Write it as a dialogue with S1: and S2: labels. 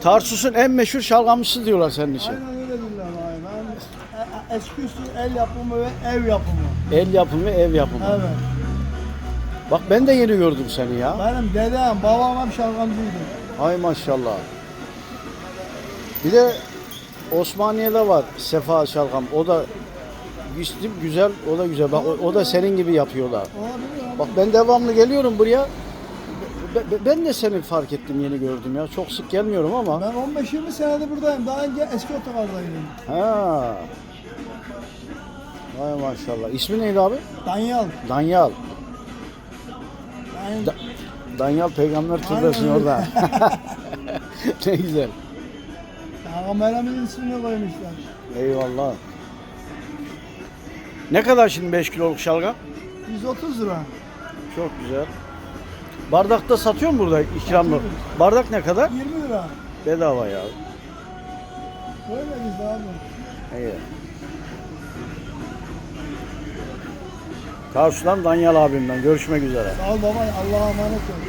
S1: Tarsus'un en meşhur şalgamcısı diyorlar senin için.
S2: Aynen öyle diyorlar abi. Ben e- e- eski usul el yapımı ve ev yapımı.
S1: El yapımı, ev yapımı.
S2: Evet.
S1: Bak ben de yeni gördüm seni ya.
S2: Benim dedem, babam hep şalgamcıydı.
S1: Ay maşallah. Bir de Osmaniye'de var Sefa Şalgam. O da güçlü, güzel, o da güzel. Bak o, o da senin gibi yapıyorlar.
S2: Olabilir.
S1: Bak ben devamlı geliyorum buraya. Be- be- Ben de seni fark ettim, yeni gördüm ya. Çok sık gelmiyorum ama.
S2: Ben 15-20 senedir buradayım. Daha önce eski otogardaydım.
S1: Ha. Vay maşallah. İsmi neydi abi?
S2: Danyal.
S1: Danyal.
S2: Yani
S1: Da- Danyal peygamber türbesin
S2: Aynen öyle.
S1: orada. ne güzel.
S2: Peygamberimizin ismini koymuşlar.
S1: Eyvallah. Ne kadar şimdi 5 kiloluk şalgam?
S2: 130 lira.
S1: Çok güzel. Bardakta satıyor mu burada ikramlı?
S2: Satıyoruz.
S1: Bardak ne kadar?
S2: 20 lira.
S1: Bedava ya.
S2: Böyle biz abi.
S1: İyi. Tarsus'tan Danyal abimden. Görüşmek üzere.
S2: Sağ ol baba. Allah'a emanet ol.